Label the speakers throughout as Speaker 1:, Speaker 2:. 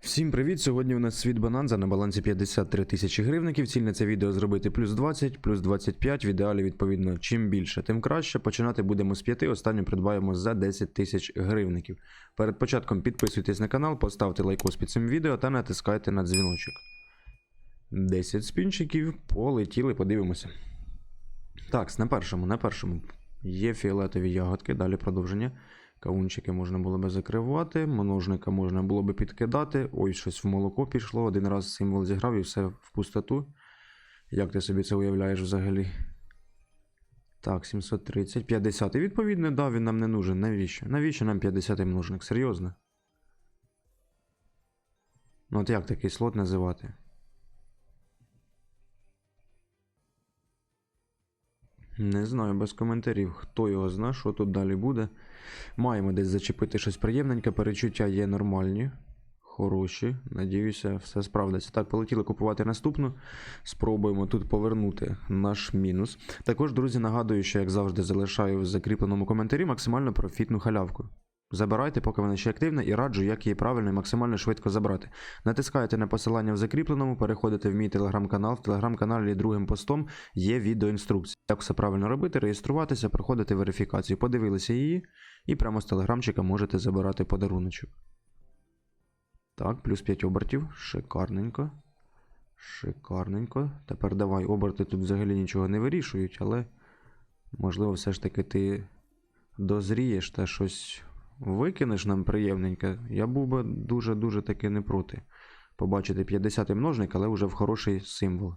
Speaker 1: Всім привіт! Сьогодні у нас світ бананза на балансі 53 тисячі гривників. Ціль на це відео зробити плюс 20, плюс 25. В ідеалі, відповідно, чим більше, тим краще. Починати будемо з 5, останню придбаємо за 10 тисяч гривників. Перед початком підписуйтесь на канал, поставте лайкос під цим відео та натискайте на дзвіночок. 10 спінчиків, полетіли, подивимося. Так, на першому, на першому. Є фіолетові ягодки, далі продовження. Кавунчики можна було би закривати, множника можна було би підкидати. Ой, щось в молоко пішло. Один раз символ зіграв і все в пустоту. Як ти собі це уявляєш взагалі? Так, 730, 50. І відповідно, да, він нам не нужен. Навіщо? Навіщо нам 50 множник? Серйозно? Ну от як такий слот називати? Не знаю, без коментарів. Хто його зна, що тут далі буде. Маємо десь зачепити щось приємненьке, перечуття є нормальні, хороші. Надіюся, все справдиться. Так, полетіли купувати наступну. Спробуємо тут повернути наш мінус. Також, друзі, нагадую, що як завжди залишаю в закріпленому коментарі максимально профітну халявку. Забирайте, поки вона ще активна, і раджу, як її правильно і максимально швидко забрати. Натискаєте на посилання в закріпленому, переходите в мій телеграм-канал. В телеграм-каналі другим постом є відеоінструкція. Як все правильно робити, реєструватися, проходити верифікацію. Подивилися її, і прямо з телеграмчика можете забирати подаруночок. Так, плюс 5 обертів. Шикарненько. Шикарненько. Тепер давай, оберти тут взагалі нічого не вирішують, але можливо, все ж таки ти дозрієш та щось викинеш нам приємненьке. Я був би дуже-дуже таки не проти. Побачити 50 множник, але вже в хороший символ.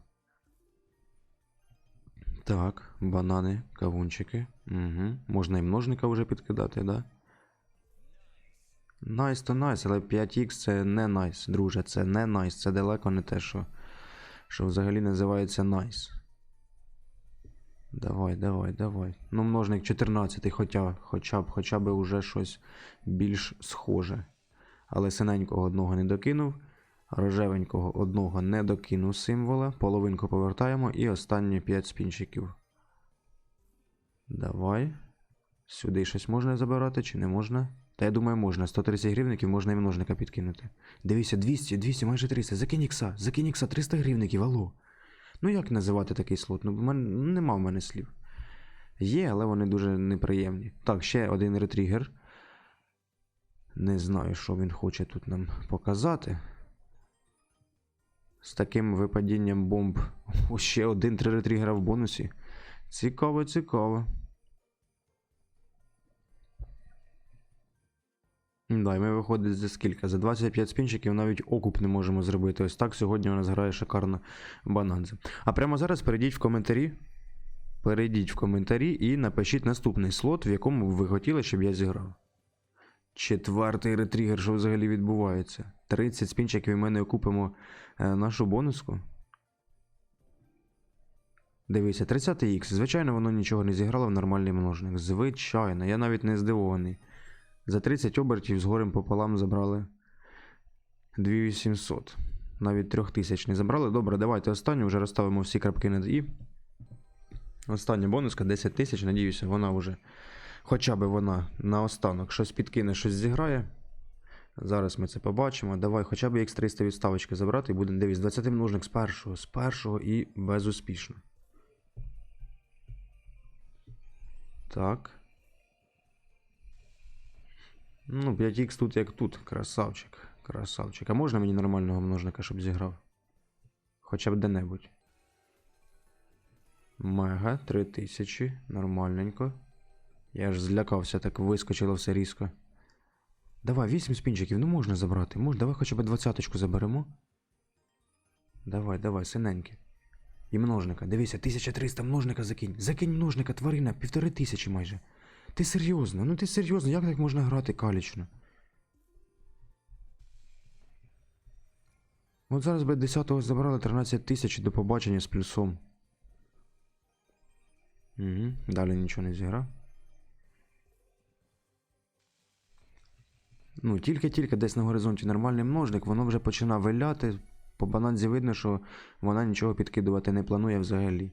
Speaker 1: Так, банани, кавунчики. Угу. Можна і множника вже підкидати, да? Найс то найс, але 5х це не найс, друже, це не найс, це далеко не те, що, що взагалі називається найс. Давай, давай, давай. Ну, множник 14, хоча, хоча б, хоча б уже щось більш схоже. Але синенького одного не докинув, рожевенького одного не докинув символа, половинку повертаємо і останні 5 спінчиків. Давай. Сюди щось можна забирати чи не можна? Та я думаю, можна. 130 гривників можна і множника підкинути. Дивіться, 200, 200, майже 300. Закинь ікса, закинь ікса, 300 гривників, алло. Ну як називати такий слот? Ну, в нема в мене слів. Є, але вони дуже неприємні. Так, ще один ретрігер. Не знаю, що він хоче тут нам показати. З таким випадінням бомб. О, ще один три ретрігера в бонусі. Цікаво, цікаво. Да, і ми виходить за скільки? За 25 спінчиків навіть окуп не можемо зробити. Ось так сьогодні у нас грає шикарно бананза. А прямо зараз перейдіть в коментарі. Перейдіть в коментарі і напишіть наступний слот, в якому ви хотіли, щоб я зіграв. Четвертий ретригер, що взагалі відбувається. 30 спінчиків і ми не окупимо е, нашу бонуску. Дивися, 30х. Звичайно, воно нічого не зіграло в нормальний множник. Звичайно, я навіть не здивований. За 30 обертів з горем пополам забрали 2800. Навіть 3000 не забрали. Добре, давайте останню вже розставимо всі крапки над і. Остання бонуска 10 тисяч. Надіюся, вона вже. Хоча б вона наостанок щось підкине, щось зіграє. Зараз ми це побачимо. Давай хоча б X300 відставочки забрати і будемо дивись, 20 множник з першого, з першого і безуспішно. Так. Ну, 5х тут як тут. Красавчик. Красавчик. А можна мені нормального множника, щоб зіграв? Хоча б де-небудь. Мега, 3000. Нормальненько. Я ж злякався, так вискочило все різко. Давай, 8 спінчиків, ну можна забрати. Мож, давай хоча б двадцяточку заберемо. Давай, давай, синеньке. І множника. Дивися, 1300 множника закинь. Закинь множника, тварина, півтори тисячі майже. Ти серйозно? Ну ти серйозно, як так можна грати калічно? От зараз би 10-го забрали 13 тисяч до побачення з плюсом. Угу, далі нічого не зіграв. Ну, тільки-тільки десь на горизонті нормальний множник, воно вже починає виляти. По бананзі видно, що вона нічого підкидувати не планує взагалі.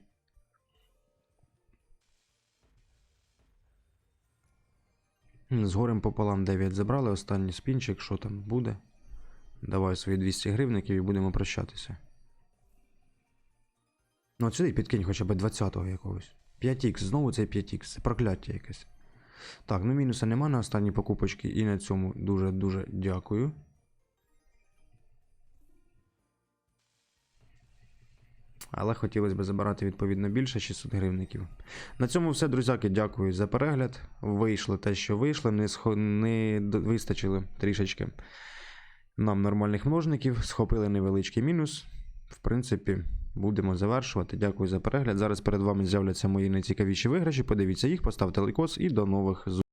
Speaker 1: З горем пополам 9 забрали, останній спінчик, що там буде? Давай свої 200 гривників і будемо прощатися. Ну, от сюди підкинь хоча б 20-го якогось. 5х, знову цей 5х, це прокляття якесь. Так, ну мінуса нема на останні покупочки, і на цьому дуже-дуже дякую. Але хотілося б забирати відповідно більше 600 гривників. На цьому все, друзяки. Дякую за перегляд. Вийшло те, що вийшло, не, схо... не вистачило трішечки нам нормальних множників. Схопили невеличкий мінус. В принципі, будемо завершувати. Дякую за перегляд. Зараз перед вами з'являться мої найцікавіші виграші. Подивіться їх, поставте лайкос і до нових зустрічей.